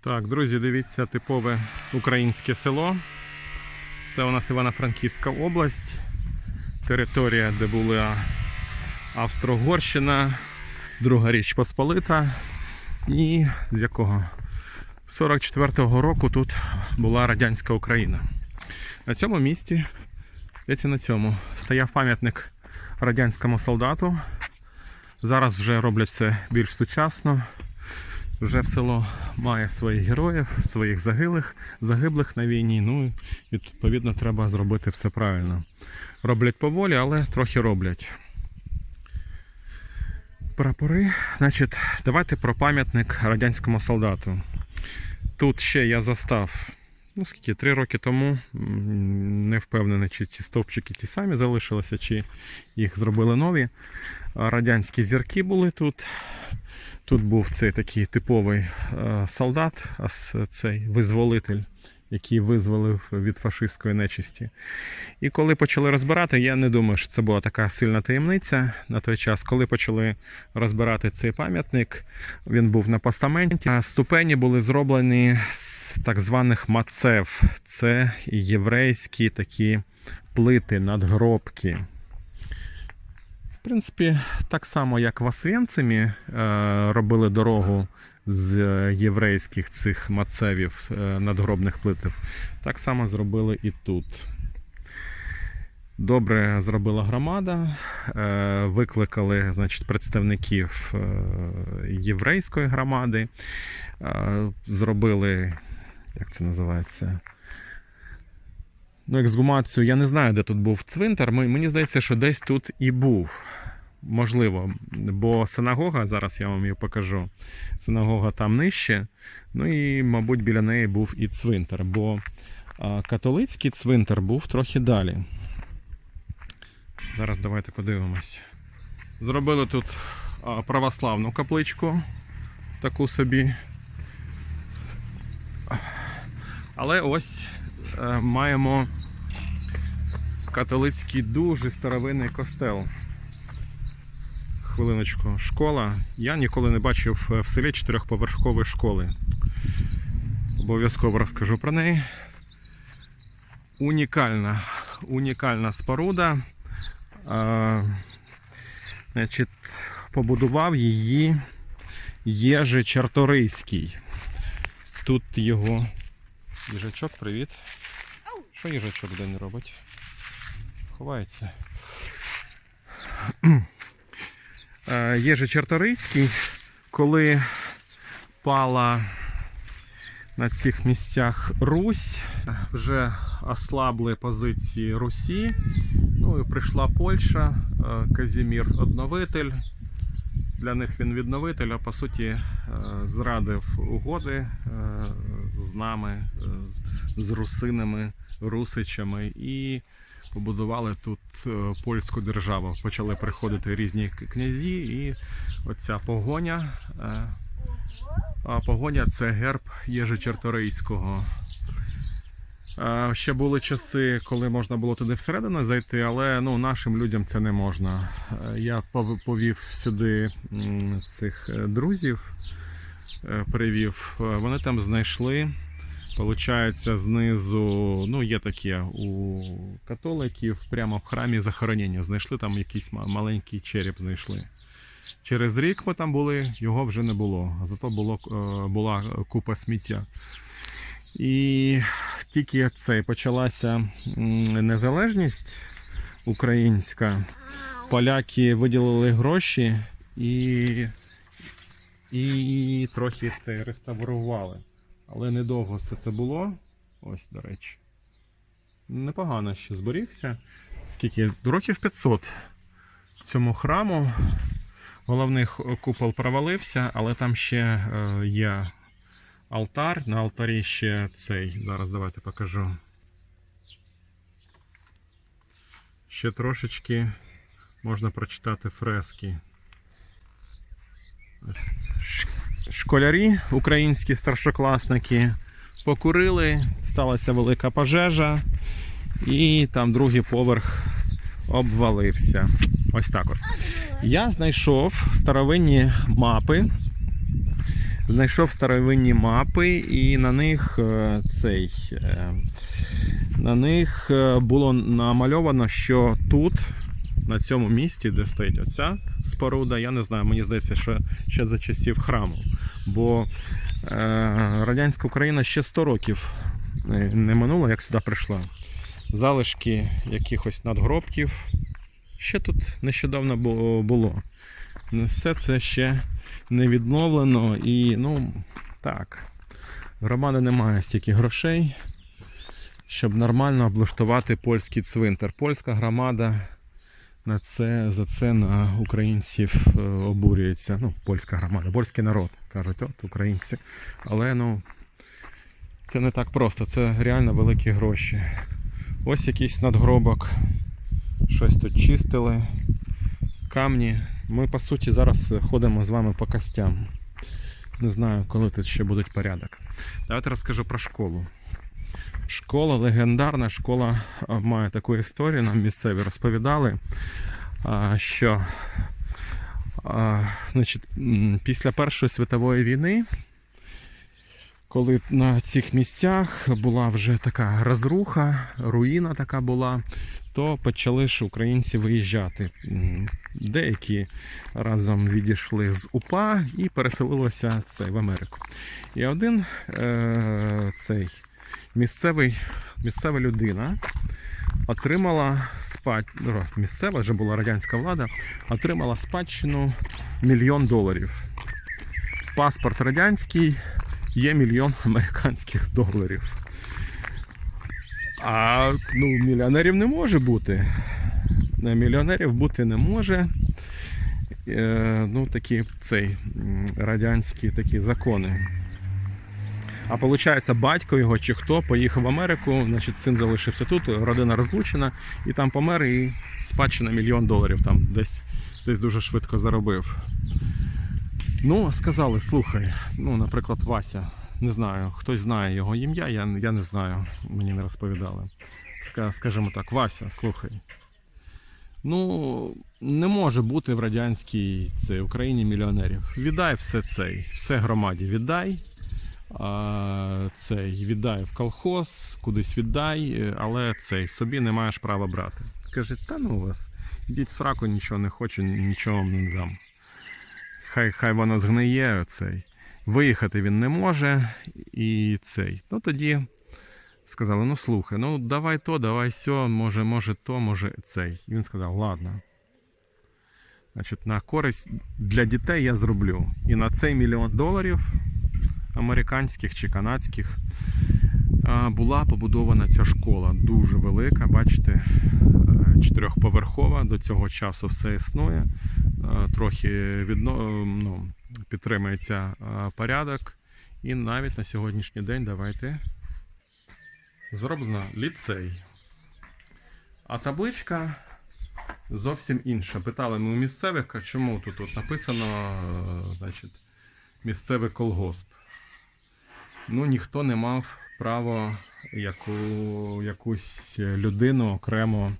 Так, друзі, дивіться, типове українське село. Це у нас Івано-Франківська область, територія, де була Австро-Угорщина, Друга Річ Посполита. І з якого? 44-го року тут була радянська Україна. На цьому місці, десь на цьому, стояв пам'ятник радянському солдату. Зараз вже роблять все більш сучасно. Вже в село має своїх героїв, своїх загиблих, загиблих на війні. Ну і відповідно треба зробити все правильно. Роблять поволі, але трохи роблять. Прапори, значить, давайте про пам'ятник радянському солдату. Тут ще я застав, ну скільки, три роки тому. Не впевнений, чи ці стовпчики ті самі залишилися, чи їх зробили нові. Радянські зірки були тут. Тут був цей такий типовий солдат, цей визволитель, який визволив від фашистської нечисті. І коли почали розбирати, я не думаю, що це була така сильна таємниця на той час. Коли почали розбирати цей пам'ятник, він був на постаменті. Ступені були зроблені з так званих мацев. Це єврейські такі плити, надгробки. В принципі, так само, як в Освенцимі е, робили дорогу з єврейських цих мацевів е, надгробних плитів, так само зробили і тут. Добре зробила громада, е, викликали значить, представників єврейської громади, зробили, як це називається? Ну, ексгумацію. Я не знаю, де тут був цвинтар. Мені здається, що десь тут і був. Можливо, бо синагога, зараз я вам її покажу. Синагога там нижче. Ну і, мабуть, біля неї був і цвинтар, бо католицький цвинтар був трохи далі. Зараз давайте подивимось. Зробили тут православну капличку, таку собі. Але ось е, маємо католицький дуже старовинний костел. Хвилиночку, школа. Я ніколи не бачив е, в селі чотирьохповерхової школи. Обов'язково розкажу про неї. Унікальна, унікальна споруда. А, значить, побудував її Єжи Чарторийський. Тут його. Їжачок, привіт. Що їжачок день робить? Ховається. Єжи Чарторийський, коли пала на цих місцях Русь, вже ослабли позиції Русі. Ну і прийшла Польща, е, Казімір Одновитель. Для них він відновитель, а по суті е, зрадив угоди е, з нами, е, з русинами, русичами і побудували тут е, польську державу. Почали приходити різні князі, і оця погоня. е, А погоня це герб Єжи Чарторийського. Е, Ще були часи, коли можна було туди всередину зайти, але ну, нашим людям це не можна. Я пов- повів сюди цих друзів, привів. Е, Вони там знайшли. Получається, знизу, ну, є таке у католиків, прямо в храмі захоронення. Знайшли там якийсь маленький череп знайшли. Через рік ми там були, його вже не було. Зато було, е, була купа сміття. І тільки це почалася незалежність українська. Поляки виділили гроші і, і трохи це реставрували. Але недовго все це було. Ось, до речі. Непогано ще зберігся. Скільки? Років 500 цьому храму. Головний купол провалився, але там ще е, є алтар. На алтарі ще цей. Зараз давайте покажу. Ще трошечки можна прочитати фрески. Школярі, українські старшокласники, покурили, сталася велика пожежа, і там другий поверх обвалився. Ось так от. Я знайшов старовинні мапи знайшов старовинні мапи, і на них е, цей. е, На них е, було намальовано, що тут, на цьому місці, де стоїть оця споруда, я не знаю, мені здається, що ще за часів храму. Бо е, радянська Україна ще 100 років е, не минула, як сюди прийшла. Залишки якихось надгробків ще тут нещодавно було. Все це ще не відновлено і, ну, так, громади немає стільки грошей, щоб нормально облаштувати польський цвинтар. Польська громада на це, за це на українців е, обурюється. Ну, польська громада, польський народ, кажуть, от українці. Але ну, це не так просто, це реально великі гроші. Ось якийсь надгробок, щось тут чистили, камні. Ми, по суті, зараз ходимо з вами по костям. Не знаю, коли тут ще буде порядок. Давайте розкажу про школу. Школа легендарна, школа має таку історію, нам місцеві розповідали, що значить, після Першої світової війни, коли на цих місцях була вже така розруха, руїна така була, то почали ж українці виїжджати. Деякі разом відійшли з УПА і переселилися це, в Америку. І один е, цей місцевий, місцева людина отримала спад... ну, місцева вже була радянська влада, отримала спадщину мільйон доларів. Паспорт радянський є мільйон американських доларів. А ну, мільйонерів не може бути. Мільйонерів бути не може. Е, ну, такі цей радянські такі закони. А виходить, батько його чи хто поїхав в Америку, значить син залишився тут, родина розлучена, і там помер, і спадщина мільйон доларів там десь, десь дуже швидко заробив. Ну, сказали, слухай, ну, наприклад, Вася, не знаю, хтось знає його ім'я, я, я не знаю, мені не розповідали. Скажімо так, Вася, слухай. Ну, не може бути в радянській це, Україні мільйонерів. Віддай все цей, все громаді віддай. Цей, віддай в колхоз, кудись віддай, е, але цей собі не маєш права брати. Каже, та ну вас, ідіть в сраку, нічого не хочу, нічого вам не дам. Хай, хай воно згниє цей. Виїхати він не може, і цей. Ну тоді сказали: ну слухай, ну давай то, давай сьо, може, може то, може цей. І він сказав, ладно. Значить, на користь для дітей я зроблю. І на цей мільйон доларів американських чи канадських була побудована ця школа. Дуже велика, бачите, е, чотирьохповерхова. До цього часу все існує. Е, Трохи відно, ну, підтримується е, порядок. І навіть на сьогоднішній день давайте зроблено ліцей. А табличка зовсім інша. Питали ми у місцевих, чому тут, тут написано е, значить, місцевий колгосп. Ну, ніхто не мав права яку, якусь людину окремо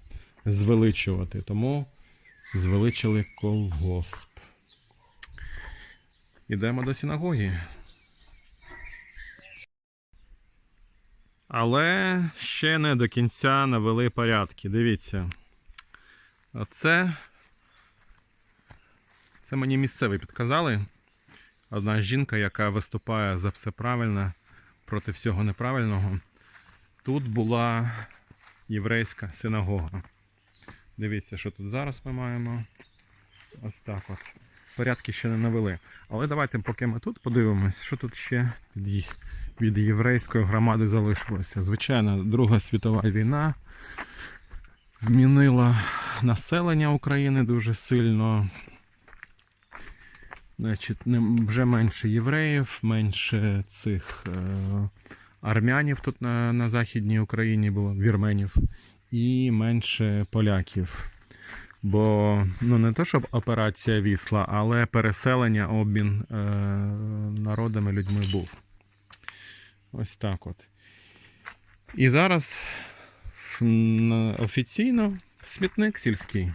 звеличувати. Тому звеличили колгосп. Ідемо до синагоги. Але ще не до кінця навели порядки. Дивіться. Оце. Це мені місцеві підказали. Одна жінка, яка виступає за все правильне проти всього неправильного. Тут була єврейська синагога. Дивіться, що тут зараз ми маємо. Ось так от. Порядки ще не навели. Але давайте, поки ми тут подивимось, що тут ще від, від єврейської громади залишилося. Звичайно, Друга світова війна змінила населення України дуже сильно. Значить, вже менше євреїв, менше цих е, армянів тут на, на Західній Україні було, вірменів, і менше поляків. Бо ну не то, щоб операція вісла, але переселення, обмін е, народами, людьми був. Ось так от. І зараз офіційно смітник сільський.